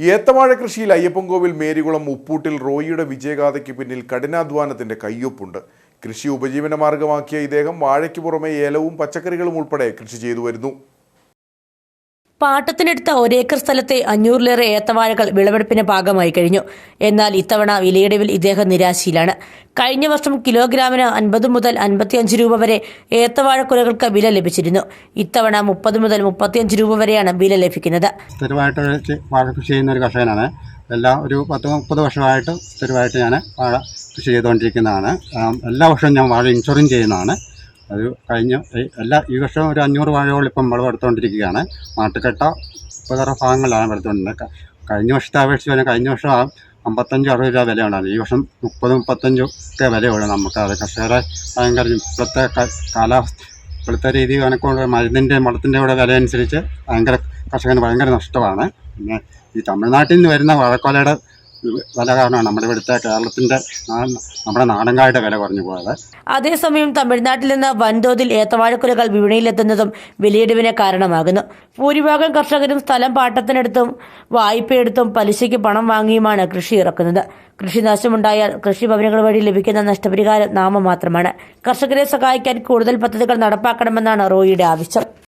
ഏത്തവാഴ കൃഷിയിൽ അയ്യപ്പൻകോവിൽ മേരികുളം ഉപ്പൂട്ടിൽ റോയിയുടെ വിജയഗാഥയ്ക്ക് പിന്നിൽ കഠിനാധ്വാനത്തിന്റെ കയ്യൊപ്പുണ്ട്. കൃഷി ഉപജീവന മാർഗമാക്കിയ ഇദ്ദേഹം വാഴയ്ക്ക് പുറമെ ഏലവും പച്ചക്കറികളും ഉൾപ്പെടെ കൃഷി ചെയ്തു വരുന്നു. പാട്ടത്തിനെടുത്ത ഒരേക്കർ സ്ഥലത്തെ അഞ്ഞൂറിലേറെ ഏത്തവാഴകൾ വിളവെടുപ്പിന് ഭാഗമായി കഴിഞ്ഞു. എന്നാൽ ഇത്തവണ വിലയിടിവിൽ ഇദ്ദേഹം നിരാശയിലാണ്. കഴിഞ്ഞ വർഷം കിലോഗ്രാമിന് അൻപത് മുതൽ അൻപത്തിയഞ്ച് രൂപ വരെ ഏത്തവാഴക്കുലകൾക്ക് വില ലഭിച്ചിരുന്നു. ഇത്തവണ മുപ്പത് മുതൽ മുപ്പത്തിയഞ്ച് രൂപ വരെയാണ് വില ലഭിക്കുന്നത്. സ്ഥിരമായിട്ട് വാഴ കൃഷി ചെയ്യുന്ന ഒരു കർഷകനാണ്. എല്ലാം ഒരു പത്ത് മുപ്പത് വർഷമായിട്ട് സ്ഥിരമായിട്ട് ഞാൻ വാഴ കൃഷി ചെയ്തുകൊണ്ടിരിക്കുന്നതാണ്. എല്ലാ വർഷവും ഞാൻ വാഴ ഇൻഷുറൻസ് ചെയ്യുന്നതാണ്. അത് കഴിഞ്ഞ എല്ലാ ഈ വർഷം ഒരു അഞ്ഞൂറ് വാഴകൾ ഇപ്പം വിളവെടുത്തുകൊണ്ടിരിക്കുകയാണ് മാട്ടുകെട്ട മുപ്പതറ ഭാഗങ്ങളിലാണ് വളർത്തുകൊണ്ടിരുന്നത് കഴിഞ്ഞ വർഷത്തെ അപേക്ഷിച്ച് പറഞ്ഞാൽ കഴിഞ്ഞ വർഷം അമ്പത്തഞ്ച് അറുപത് രൂപ വിലയുണ്ടായിരുന്നു ഈ വർഷം മുപ്പത് മുപ്പത്തഞ്ച് ഒക്കെ വിലയുള്ളൂ നമുക്ക് അത്. കർഷകരെ ഭയങ്കര ഇപ്പോഴത്തെ കാലാവസ്ഥ ഇപ്പോഴത്തെ രീതി കണക്കൊണ്ട് മരുന്നിന്റെ വളത്തിന്റെ കൂടെ വില അനുസരിച്ച് ഭയങ്കര കർഷകന് ഭയങ്കര നഷ്ടമാണ്. പിന്നെ ഈ തമിഴ്നാട്ടിൽ നിന്ന് വരുന്ന വാഴക്കൊലയുടെ വില കാരണമാണ് നമ്മുടെ ഇവിടുത്തെ കേരളത്തിന്റെ നമ്മുടെ നാടൻകായുടെ വില കുറഞ്ഞു പോയത്. അതേസമയം തമിഴ്നാട്ടിൽ നിന്ന് വൻതോതിൽ ഏത്തവാഴക്കുലകൾ വിപണിയിലെത്തുന്നതും വിലയിടിവിന് കാരണമാകുന്നു. ഭൂരിഭാഗം കർഷകരും സ്ഥലം പാട്ടത്തിനെടുത്തും വായ്പയെടുത്തും പലിശയ്ക്ക് പണം വാങ്ങിയുമാണ് കൃഷി ഇറക്കുന്നത്. കൃഷിനാശമുണ്ടായാൽ കൃഷിഭവനുകൾ വഴി ലഭിക്കുന്ന നഷ്ടപരിഹാരം നാമമാത്രമാണ്. കർഷകരെ സഹായിക്കാൻ കൂടുതൽ പദ്ധതികൾ നടപ്പാക്കണമെന്നാണ് റോയിയുടെ ആവശ്യം.